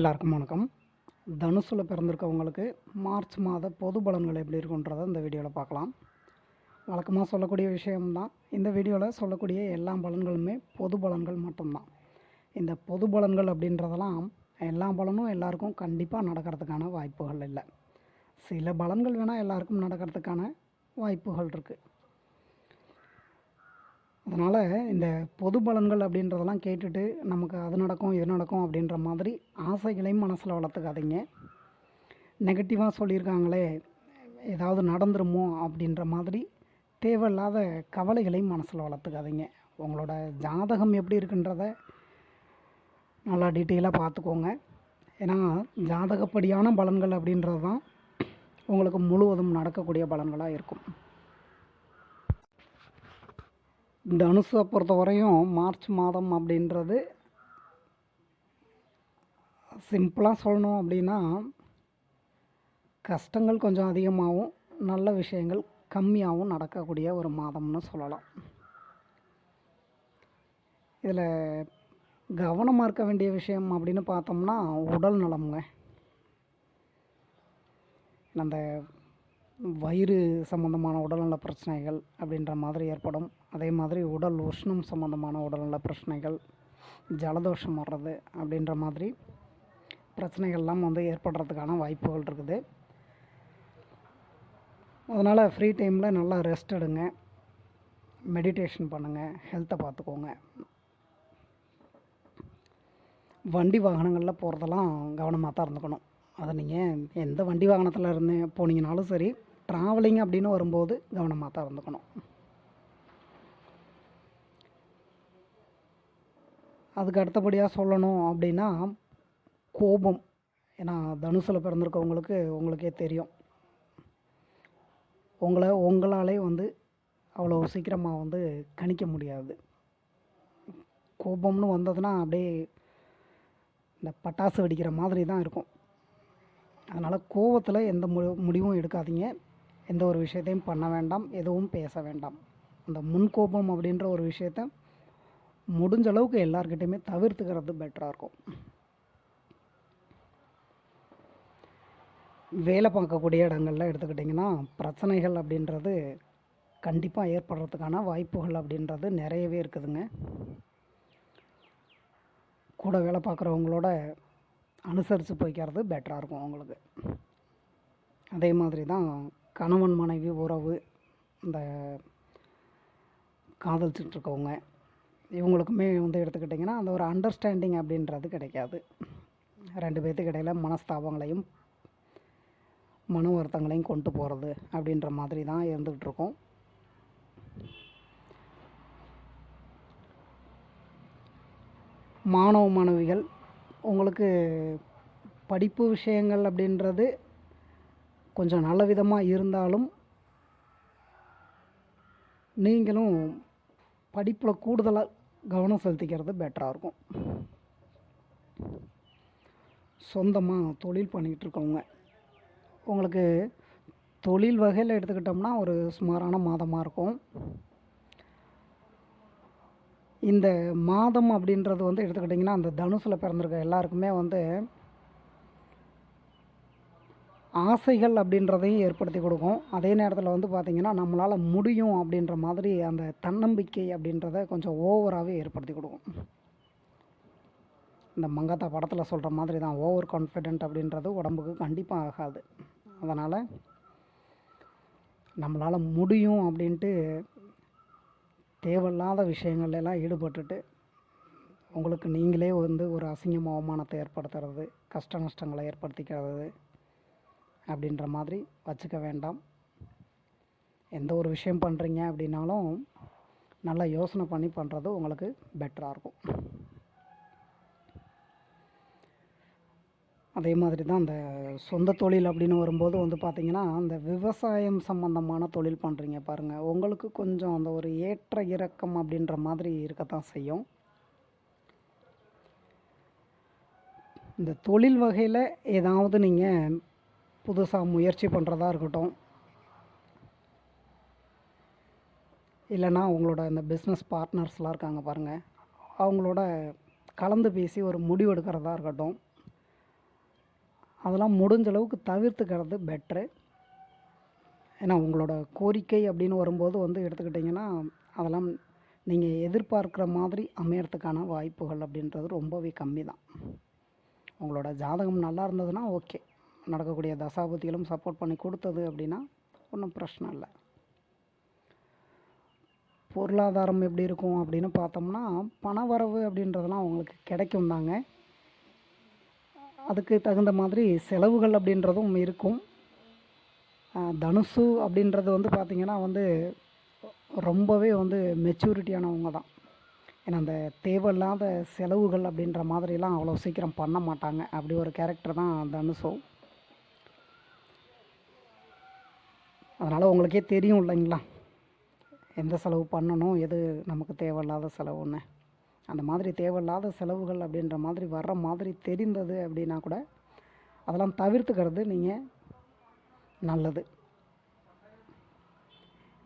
எல்லாருக்கும் வணக்கம். தனுசில் பிறந்திருக்கவங்களுக்கு மார்ச் மாத பொது பலன்கள் எப்படி இருக்குன்றதை இந்த வீடியோவில் பார்க்கலாம். வழக்கமாக சொல்லக்கூடிய விஷயம்தான். இந்த வீடியோவில் சொல்லக்கூடிய எல்லா பலன்களுமே பொது பலன்கள் மட்டும்தான். இந்த பொது பலன்கள் அப்படின்றதெல்லாம் எல்லா பலனும் எல்லாருக்கும் கண்டிப்பாக நடக்கிறதுக்கான வாய்ப்புகள் இல்லை. சில பலன்கள் வேணால் எல்லாருக்கும் நடக்கிறதுக்கான வாய்ப்புகள் இருக்குது அதனால் இந்த பொது பலன்கள் அப்படின்றதெல்லாம் கேட்டுட்டு நமக்கு அது நடக்கும் இது நடக்கும் அப்படின்ற மாதிரி ஆசைகளையும் மனசில் வளர்த்துக்காதீங்க. நெகட்டிவாக சொல்லியிருக்காங்களே ஏதாவது நடந்துருமோ அப்படின்ற மாதிரி தேவையில்லாத கவலைகளையும் மனசில் வளர்த்துக்காதீங்க. உங்களோட ஜாதகம் எப்படி இருக்குன்றத நல்லா டீட்டெயிலாக பார்த்துக்கோங்க. ஏன்னா ஜாதகப்படியான பலன்கள் அப்படின்றது தான் உங்களுக்கு முழுவதும் நடக்கக்கூடிய பலன்களாக இருக்கும். தனுசை பொறுத்த வரையும் மார்ச் மாதம் அப்படின்றது சிம்பிளாக சொல்லணும் அப்படின்னா கஷ்டங்கள் கொஞ்சம் அதிகமாகவும் நல்ல விஷயங்கள் கம்மியாகவும் நடக்கக்கூடிய ஒரு மாதம்னு சொல்லலாம். இதில் கவனமாக இருக்க வேண்டிய விஷயம் அப்படின்னு பார்த்தோம்னா உடல் நலமுங்க. அந்த வயிறு சம்மந்தமான உடல்நல பிரச்சனைகள் அப்படின்ற மாதிரி ஏற்படும். அதே மாதிரி உடல் உஷ்ணம் சம்மந்தமான உடல்நல பிரச்சனைகள் ஜலதோஷம் வர்றது அப்படின்ற மாதிரி பிரச்சனைகள்லாம் வந்து ஏற்படுறதுக்கான வாய்ப்புகள் இருக்குது. அதனால் ஃப்ரீ டைமில் நல்லா ரெஸ்ட் எடுங்க. மெடிடேஷன் பண்ணுங்கள் ஹெல்த்தை பார்த்துக்கோங்க. வண்டி வாகனங்களில் போகிறதெல்லாம் கவனமாக தான் இருந்துக்கணும். அதை நீங்கள் எந்த வண்டி வாகனத்தில் இருந்து போனீங்கனாலும் சரி ட்ராவலிங் அப்படின்னு வரும்போது கவனமாக தான் இருந்துக்கணும். அதுக்கு அடுத்தபடியாக சொல்லணும் அப்படின்னா கோபம். ஏன்னா தனுசில் பிறந்திருக்கவங்களுக்கு உங்களுக்கே தெரியும். உங்களை உங்களாலே வந்து அவ்வளோ சீக்கிரமாக வந்து கணிக்க முடியாது. கோபம்னு வந்ததுன்னா அப்படியே இந்த பட்டாசு வெடிக்கிற மாதிரி தான் இருக்கும். அதனால் கோபத்தில் எந்த மு முடிவும் எடுக்காதீங்க. எந்த ஒரு விஷயத்தையும் பண்ண வேண்டாம். எதுவும் பேச வேண்டாம். அந்த முன்கோபம் அப்படின்ற ஒரு விஷயத்த முடிஞ்ச அளவுக்கு எல்லார்கிட்டையுமே தவிர்த்துக்கிறது பெட்டராக இருக்கும். வேலை பார்க்கக்கூடிய இடங்கள்ல எடுத்துக்கிட்டிங்கன்னா பிரச்சனைகள் அப்படின்றது கண்டிப்பாக ஏற்படுறதுக்கான வாய்ப்புகள் அப்படின்றது நிறையவே இருக்குதுங்க. கூட வேலை பார்க்குறவங்களோட அனுசரித்து போய்க்கிறது பெட்டராக இருக்கும் அவங்களுக்கு. அதே மாதிரி தான் கணவன் மனைவி உறவு இந்த காதலிச்சிட்ருக்கவங்க இவங்களுக்குமே வந்து எடுத்துக்கிட்டிங்கன்னா அந்த ஒரு அண்டர்ஸ்டாண்டிங் அப்படின்றது கிடைக்காது. ரெண்டு பேர்த்துக்கு இடையில் மனஸ்தாபங்களையும் மன வருத்தங்களையும் கொண்டு போகிறது அப்படின்ற மாதிரி தான் இருந்துக்கிட்டு இருக்கோம். மாணவ மாணவிகள் உங்களுக்கு படிப்பு விஷயங்கள் அப்படின்றது கொஞ்சம் நல்ல விதமாக இருந்தாலும் நீங்களும் படிப்பில் கூடுதலாக கவனம் செலுத்திக்கிறது பெட்டராக இருக்கும். சொந்தமாக தொழில் பண்ணிக்கிட்டு இருக்கவங்க. உங்களுக்கு தொழில் வகையில் எடுத்துக்கிட்டோம்னா ஒரு சுமாரான மாதமாக இருக்கும். இந்த மாதம் அப்படின்றது வந்து எடுத்துக்கிட்டிங்கன்னா அந்த தனுசில் பிறந்திருக்க எல்லாருக்குமே வந்து ஆசைகள் அப்படின்றதையும் ஏற்படுத்தி கொடுக்கும். அதே நேரத்தில் வந்து பார்த்திங்கன்னா நம்மளால் முடியும் அப்படின்ற மாதிரி அந்த தன்னம்பிக்கை அப்படின்றத கொஞ்சம் ஓவராகவே ஏற்படுத்தி கொடுக்கும். இந்த மங்காத்தா படத்தில் சொல்கிற மாதிரி தான் ஓவர் கான்ஃபிடென்ட் அப்படின்றது உடம்புக்கு கண்டிப்பாக ஆகாது. அதனால் நம்மளால் முடியும் அப்படின்ட்டு தேவையில்லாத விஷயங்கள்ல எல்லாம் ஈடுபட்டுட்டு உங்களுக்கு நீங்களே வந்து ஒரு அசிங்கம் அவமானத்தை ஏற்படுத்துறது கஷ்ட நஷ்டங்களை ஏற்படுத்திக்கிறது அப்படின்ற மாதிரி வச்சுக்க வேண்டாம். எந்த ஒரு விஷயம் பண்ணுறீங்க அப்படின்னாலும் நல்லா யோசனை பண்ணி பண்ணுறது உங்களுக்கு பெட்டராக இருக்கும். அதே மாதிரி தான் அந்த சொந்த தொழில் அப்படின்னு வரும்போது வந்து பார்த்திங்கன்னா அந்த விவசாயம் சம்மந்தமான தொழில் பண்ணுறீங்க பாருங்கள் உங்களுக்கு கொஞ்சம் அந்த ஒரு ஏற்ற இறக்கம் அப்படின்ற மாதிரி இருக்கத்தான் செய்யும். இந்த தொழில் வகையில் ஏதாவது நீங்கள் புதுசாக முயற்சி பண்ணுறதா இருக்கட்டும். இல்லைன்னா உங்களோட இந்த பிஸ்னஸ் பார்ட்னர்ஸ்லாம் இருக்காங்க பாருங்கள் அவங்களோட கலந்து பேசி ஒரு முடிவு எடுக்கிறதா இருக்கட்டும். அதெல்லாம் முடிஞ்ச அளவுக்கு தவிர்த்துக்கிறது பெட்ரு ஏன்னா உங்களோட கோரிக்கை அப்படின்னு வரும்போது வந்து எடுத்துக்கிட்டிங்கன்னா அதெல்லாம் நீங்கள் எதிர்பார்க்குற மாதிரி அமையறதுக்கான வாய்ப்புகள் அப்படின்றது ரொம்பவே கம்மி தான் உங்களோட ஜாதகம் நல்லா இருந்ததுன்னா ஓகே நடக்கக்கூடிய தசாபதிகளும் சப்போர்ட் பண்ணி கொடுத்தது அப்படின்னா ஒன்றும் பிரச்சனை இல்லை. பொருளாதாரம் எப்படி இருக்கும் அப்படின்னு பார்த்தோம்னா பணவரவு அப்படின்றதெல்லாம் அவங்களுக்கு கிடைக்கும் தாங்க. அதுக்கு தகுந்த மாதிரி செலவுகள் அப்படின்றதும் இருக்கும். தனுசு அப்படின்றது வந்து பார்த்திங்கன்னா வந்து ரொம்பவே வந்து மெச்சூரிட்டியானவங்க தான். ஏன்னா அந்த தேவையில்லாத செலவுகள் அப்படின்ற மாதிரிலாம் அவ்வளோ சீக்கிரம் பண்ண மாட்டாங்க. அப்படி ஒரு கேரக்டர் தான் தனுசும் அதனால் உங்களுக்கே தெரியும் இல்லைங்களா? எந்த செலவு பண்ணணும் எது நமக்கு தேவையில்லாத செலவுன்னு. அந்த மாதிரி தேவையில்லாத செலவுகள் அப்படின்ற மாதிரி வர்ற மாதிரி தெரிந்தது அப்படின்னா கூட அதெல்லாம் தவிர்த்துக்கிறது நீங்கள் நல்லது.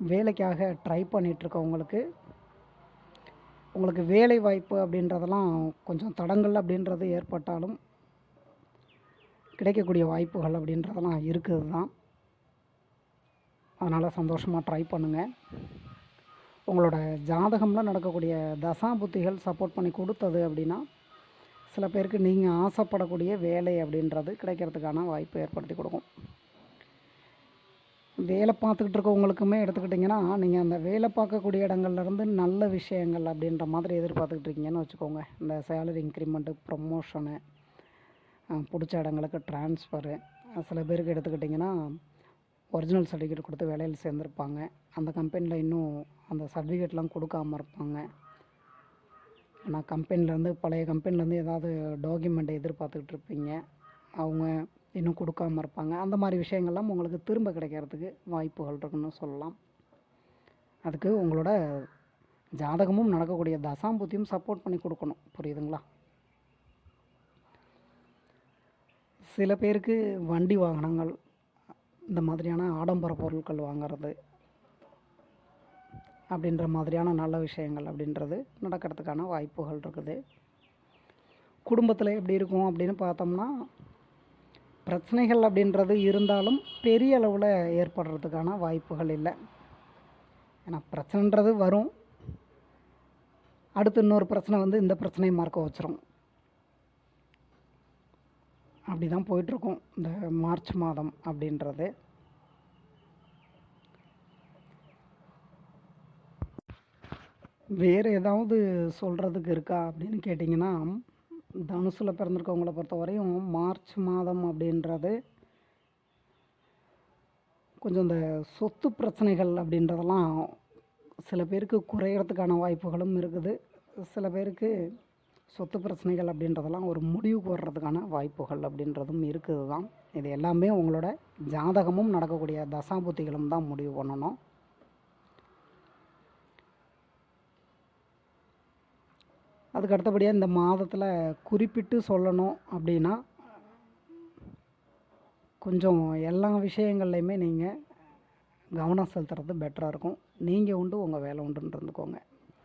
வேலைக்காக ட்ரை பண்ணிகிட்ருக்கவங்களுக்கு உங்களுக்கு வேலை வாய்ப்பு அப்படின்றதெல்லாம் கொஞ்சம் தடங்கள் அப்படின்றது ஏற்பட்டாலும் கிடைக்கக்கூடிய வாய்ப்புகள் அப்படின்றதெல்லாம் இருக்குது தான். அதனால் சந்தோஷமாக ட்ரை பண்ணுங்கள் உங்களோட ஜாதகம்லாம் நடக்கக்கூடிய தசா புத்திகள் சப்போர்ட் பண்ணி கொடுத்தது அப்படின்னா சில பேருக்கு நீங்கள் ஆசைப்படக்கூடிய வேலை அப்படின்றது கிடைக்கிறதுக்கான வாய்ப்பு ஏற்படுத்தி கொடுக்கும். வேலை பார்த்துக்கிட்டு இருக்கவங்களுக்குமே எடுத்துக்கிட்டிங்கன்னா நீங்கள் அந்த வேலை பார்க்கக்கூடிய இடங்கள்லேருந்து நல்ல விஷயங்கள் அப்படின்ற மாதிரி எதிர்பார்த்துக்கிட்டு இருக்கீங்கன்னு வச்சுக்கோங்க. இந்த சேலரி இன்க்ரிமெண்ட்டு ப்ரொமோஷனு பிடிச்ச இடங்களுக்கு ட்ரான்ஸ்ஃபரு சில பேருக்கு எடுத்துக்கிட்டிங்கன்னா ஒரிஜினல் சர்டிஃபிகேட் கொடுத்து வேலையில் சேர்ந்துருப்பாங்க. அந்த கம்பெனியில் இன்னும் அந்த சர்டிஃபிகேட்லாம் கொடுக்காம இருப்பாங்க. ஆனால் கம்பெனிலேருந்து பழைய கம்பெனிலேருந்து ஏதாவது டாக்குமெண்ட்டை எதிர்பார்த்துக்கிட்டு இருப்பீங்க. அவங்க இன்னும் கொடுக்காம இருப்பாங்க. அந்த மாதிரி விஷயங்கள்லாம் உங்களுக்கு திரும்ப கிடைக்கிறதுக்கு வாய்ப்புகள் இருக்குன்னு சொல்லலாம். அதுக்கு உங்களோட ஜாதகமும் நடக்கக்கூடிய தசாம்புத்தியும் சப்போர்ட் பண்ணி கொடுக்கணும். புரியுதுங்களா? சில பேருக்கு வண்டி வாகனங்கள் இந்த மாதிரியான ஆடம்பர பொருட்கள் வாங்கிறது அப்படின்ற மாதிரியான நல்ல விஷயங்கள் அப்படின்றது நடக்கிறதுக்கான வாய்ப்புகள் இருக்குது. குடும்பத்தில் எப்படி இருக்கும் அப்படின்னு பார்த்தோம்னா பிரச்சனைகள் அப்படின்றது இருந்தாலும் பெரிய அளவில் ஏற்படுறதுக்கான வாய்ப்புகள் இல்லை. ஏன்னா பிரச்சனைன்றது வரும். அடுத்து இன்னொரு பிரச்சனை வந்து இந்த பிரச்சனையை மறக்க வச்சிரும். அப்படி தான் போயிட்டுருக்கோம். இந்த மார்ச் மாதம் அப்படின்றது. வேறு ஏதாவது சொல்கிறதுக்கு இருக்கா அப்படின்னு கேட்டிங்கன்னா தனுசில் பிறந்திருக்கவங்கள பொறுத்த வரையும் மார்ச் மாதம் அப்படின்றது கொஞ்சம் இந்த சொத்து பிரச்சனைகள் அப்படின்றதெல்லாம் சில பேருக்கு குறையிறதுக்கான வாய்ப்புகளும் இருக்குது. சில பேருக்கு சொத்து பிரச்சனைகள் அப்படின்றதெல்லாம் ஒரு முடிவுக்கு வர்றதுக்கான வாய்ப்புகள் அப்படின்றதும் இருக்குது தான் இது எல்லாமே உங்களோட ஜாதகமும் நடக்கக்கூடிய தசாபுத்திகளும் தான் முடிவு பண்ணணும். அதுக்கு அடுத்தபடியாக இந்த மாதத்தில் குறிப்பிட்டு சொல்லணும் அப்படின்னா கொஞ்சம் எல்லா விஷயங்கள்லையுமே நீங்கள் கவனம் செலுத்துறது பெட்டராக இருக்கும். நீங்கள் உண்டு உங்கள் வேலை உண்டுன்னு இருந்துக்கோங்க.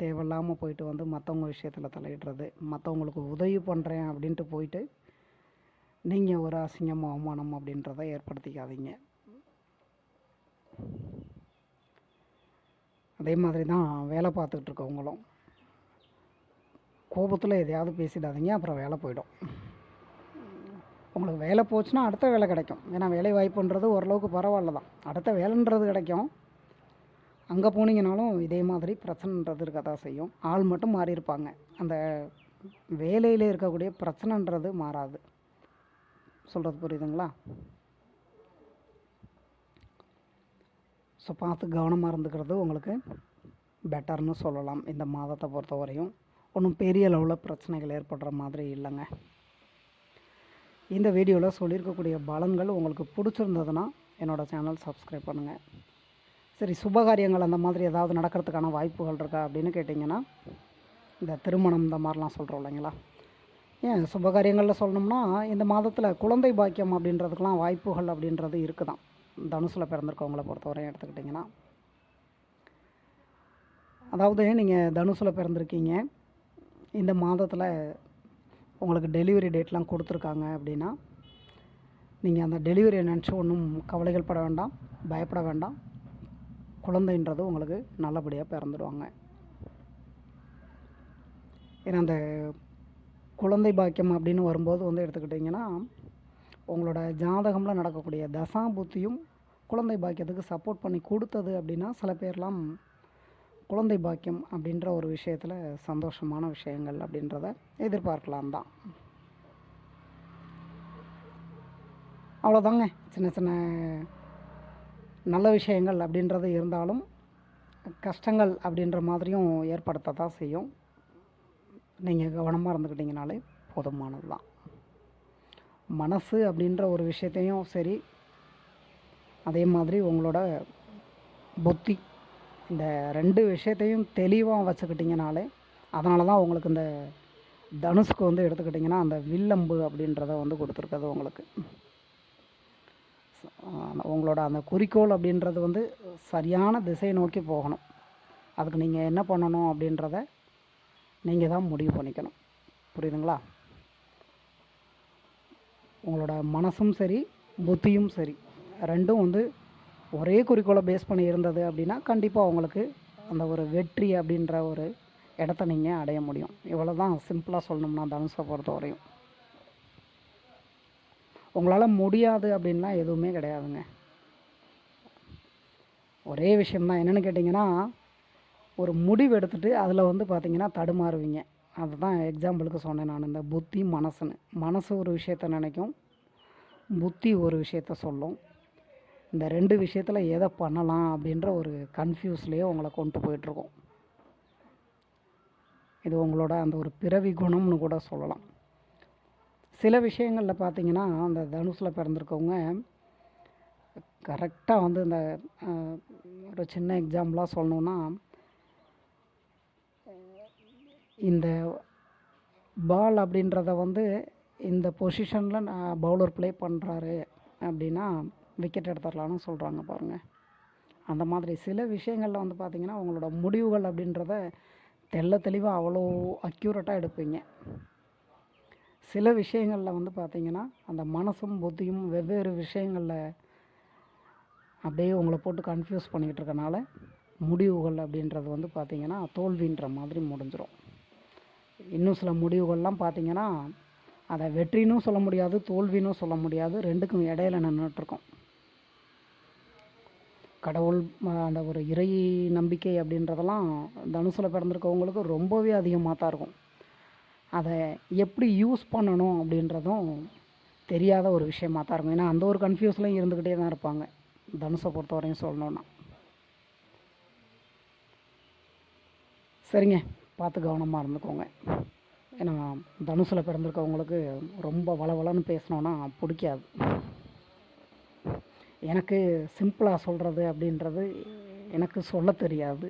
தேவையில்லாமல் போயிட்டு வந்து மற்றவங்க விஷயத்தில் தலையிடுறது. மற்றவங்களுக்கு உதவி பண்ணுறேன் அப்படின்ட்டு போயிட்டு நீங்கள் ஒரு அசிங்கம் அவமானம் அப்படின்றத ஏற்படுத்திக்காதீங்க. அதே மாதிரி தான் வேலை பார்த்துக்கிட்டு இருக்கவங்களும். கோபத்தில் எதையாவது பேசிடாதீங்க அப்புறம் வேலை போயிடும். உங்களுக்கு வேலை போச்சுன்னா அடுத்த வேலை கிடைக்கும். ஏன்னா வேலை வாய்ப்புன்றது ஓரளவுக்கு பரவாயில்ல தான் அடுத்த வேலைன்றது கிடைக்கும். அங்கே போனீங்கனாலும் இதே மாதிரி பிரச்சனைன்றது இருக்க தான் செய்யும். ஆள் மட்டும் மாறியிருப்பாங்க. அந்த வேலையில் இருக்கக்கூடிய பிரச்சனைன்றது மாறாது. சொல்கிறது புரியுதுங்களா? ஸோ பார்த்து கவனமாக இருந்துக்கிறது உங்களுக்கு பெட்டர்னு சொல்லலாம். இந்த மாதத்தை பொறுத்த வரையும். ஒன்றும் பெரிய அளவில் பிரச்சனைகள் ஏற்படுற மாதிரி இல்லைங்க. இந்த வீடியோவில் சொல்லியிருக்கக்கூடிய பலன்கள் உங்களுக்கு பிடிச்சிருந்ததுன்னா என்னோடய சேனல் சப்ஸ்கிரைப் பண்ணுங்கள் சரி சுபகாரியங்கள் அந்த மாதிரி ஏதாவது நடக்கிறதுக்கான வாய்ப்புகள் இருக்கா அப்படின்னு கேட்டிங்கன்னா இந்த திருமணம் இந்த மாதிரிலாம் சொல்கிறோம் இல்லைங்களா? ஏன் சுபகாரியங்களில் சொல்லணும்னா இந்த மாதத்தில் குழந்தை பாக்கியம் அப்படின்றதுக்கெலாம் வாய்ப்புகள் அப்படின்றது இருக்குதான். தனுசில் பிறந்திருக்கவங்கள பொறுத்தவரையும் எடுத்துக்கிட்டிங்கன்னா. அதாவது நீங்கள் தனுசில் பிறந்திருக்கீங்க. இந்த மாதத்தில் உங்களுக்கு டெலிவரி டேட்லாம் கொடுத்துருக்காங்க அப்படின்னா நீங்கள் அந்த டெலிவரியை நினச்சி ஒன்றும் கவலைகள் பட வேண்டாம் பயப்பட வேண்டாம். குழந்தைன்றது உங்களுக்கு நல்லபடியாக பிறந்துடுவாங்க. ஏன்னா அந்த குழந்தை பாக்கியம் அப்படின்னு வரும்போது வந்து எடுத்துக்கிட்டிங்கன்னா உங்களோட ஜாதகமில் நடக்கக்கூடிய தசாபுத்தியும் குழந்தை பாக்கியத்துக்கு சப்போர்ட் பண்ணி கொடுத்தது அப்படின்னா சில பேர்லாம் குழந்தை பாக்கியம் அப்படின்ற ஒரு விஷயத்தில் சந்தோஷமான விஷயங்கள் அப்படின்றத எதிர்பார்க்கலாம் தான். அவ்வளோதாங்க சின்ன சின்ன நல்ல விஷயங்கள் அப்படின்றது இருந்தாலும் கஷ்டங்கள் அப்படின்ற மாதிரியும் ஏற்படுத்த தான் செய்யும். நீங்கள் கவனமாக இருந்துக்கிட்டிங்கனாலே போதுமானது தான். மனசு அப்படின்ற ஒரு விஷயத்தையும் சரி அதே மாதிரி உங்களோட புத்தி இந்த ரெண்டு விஷயத்தையும் தெளிவாக வச்சுக்கிட்டிங்கனாலே அதனால தான் உங்களுக்கு இந்த தனுஷுக்கு வந்து எடுத்துக்கிட்டிங்கன்னா அந்த வில்லம்பு அப்படின்றத வந்து கொடுத்துருக்குது உங்களுக்கு. உங்களோட அந்த குறிக்கோள் அப்படின்றது வந்து சரியான திசையை நோக்கி போகணும். அதுக்கு நீங்கள் என்ன பண்ணணும் அப்படின்றத நீங்கள் தான் முடிவு பண்ணிக்கணும். புரியுதுங்களா? உங்களோட மனசும் சரி புத்தியும் சரி ரெண்டும் வந்து ஒரே குறிக்கோளை பேஸ் பண்ணி இருந்தது அப்படின்னா கண்டிப்பாக உங்களுக்கு அந்த ஒரு வெற்றி அப்படின்ற ஒரு இடத்த நீங்கள் அடைய முடியும். இவ்வளோ தான் சிம்பிளாக சொல்லணும்னா தனுஷை பொறுத்த வரையும் உங்களால் முடியாது அப்படின்லாம் எதுவுமே கிடையாதுங்க. ஒரே விஷயம்தான் என்னென்னு கேட்டிங்கன்னா ஒரு முடிவு எடுத்துகிட்டு அதில் வந்து பார்த்தீங்கன்னா தடுமாறுவீங்க. அதுதான் எக்ஸாம்பிளுக்கு சொன்னேன் நான் இந்த புத்தி மனசுன்னு. மனசு ஒரு விஷயத்த நினைக்கும் புத்தி ஒரு விஷயத்த சொல்லும். இந்த ரெண்டு விஷயத்தில் எதை பண்ணலாம் அப்படின்ற ஒரு கன்ஃபியூஸ்லேயே உங்களை கொண்டு போயிட்டுருக்கோம். இது உங்களோட அந்த ஒரு பிறவி குணம்னு கூட சொல்லலாம். சில விஷயங்களில் பார்த்தீங்கன்னா அந்த தனுஷில் பிறந்திருக்கவங்க கரெக்டாக வந்து இந்த ஒரு சின்ன எக்ஸாம்பிளாக சொல்லணுன்னா இந்த பால் அப்படின்றத வந்து இந்த பொசிஷனில் நான் பவுலர் ப்ளே பண்ணுறாரு அப்படின்னா விக்கெட் எடுத்துடலான்னு சொல்கிறாங்க பாருங்கள் அந்த மாதிரி சில விஷயங்களில் வந்து பார்த்திங்கன்னா உங்களோட முடிவுகள் அப்படின்றத தெள்ள தெளிவாக அவ்வளோ அக்யூரேட்டாக எடுப்பீங்க. சில விஷயங்களில் வந்து பார்த்திங்கன்னா அந்த மனசும் புத்தியும் வெவ்வேறு விஷயங்களில் அப்படியே உங்களை போட்டு கன்ஃபியூஸ் பண்ணிக்கிட்டு இருக்கனால முடிவுகள் அப்படின்றது வந்து பார்த்திங்கன்னா தோல்வின்ற மாதிரி முடிஞ்சிடும் இன்னும் சில முடிவுகள்லாம் பார்த்திங்கன்னா அதை வெற்றினும் சொல்ல முடியாது தோல்வினும் சொல்ல முடியாது ரெண்டுக்கும் இடையில நின்றுட்டுருக்கோம் கடவுள் அந்த ஒரு இறை நம்பிக்கை அப்படின்றதெல்லாம் தனுசில் பிறந்திருக்கவங்களுக்கு ரொம்பவே அதிகமாக தான் இருக்கும். அதை எப்படி யூஸ் பண்ணணும் அப்படின்றதும் தெரியாத ஒரு விஷயமாக தான் இருக்கும். ஏன்னா அந்த ஒரு கன்ஃபியூஸ்லையும் இருந்துக்கிட்டே தான் இருப்பாங்க. தனுஷை பொறுத்தவரையும் சொல்லணுன்னா சரிங்க. பார்த்து கவனமாக இருந்துக்கோங்க. ஏன்னா தனுசில் பிறந்திருக்கவங்களுக்கு ரொம்ப வளவலன்னு பேசினோன்னா பிடிக்காது. எனக்கு சிம்பிளாக சொல்கிறது அப்படின்றது எனக்கு சொல்ல தெரியாது.